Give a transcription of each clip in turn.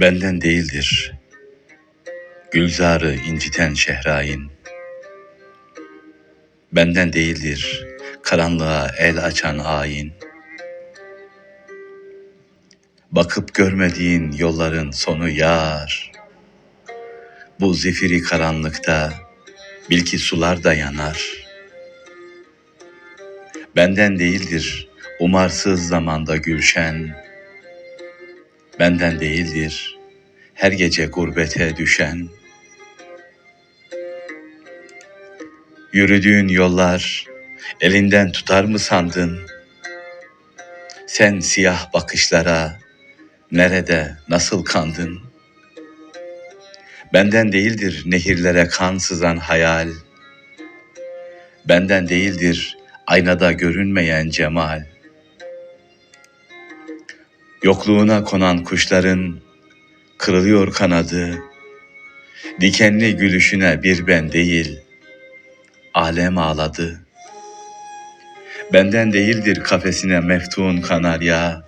Benden değildir. Gülzarı inciten şehrain. Benden değildir karanlığa el açan ayin. Bakıp görmediğin yolların sonu yar. Bu zifiri karanlıkta bil ki sular da yanar. Benden değildir umarsız zamanda gülşen Benden değildir her gece gurbete düşen. Yürüdüğün yollar elinden tutar mı sandın? Sen siyah bakışlara nerede nasıl kandın? Benden değildir nehirlere kan sızan hayal. Benden değildir aynada görünmeyen cemal. Yokluğuna konan kuşların kırılıyor kanadı. Dikenli gülüşüne bir ben değil, alem ağladı. Benden değildir kafesine meftun kanarya.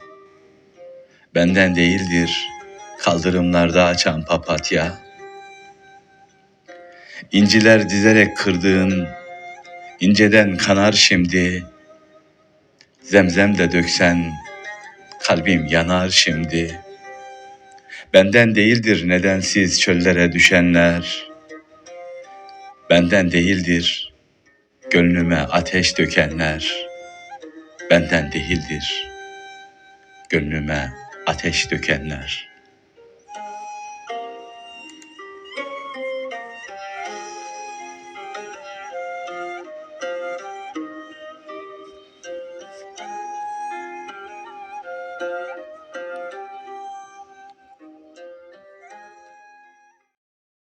Benden değildir kaldırımlarda açan papatya. İnciler dizerek kırdığın inceden kanar şimdi. Zemzem de döksen kalbim yanar şimdi. Benden değildir nedensiz çöllere düşenler. Benden değildir gönlüme ateş dökenler. Benden değildir gönlüme ateş dökenler.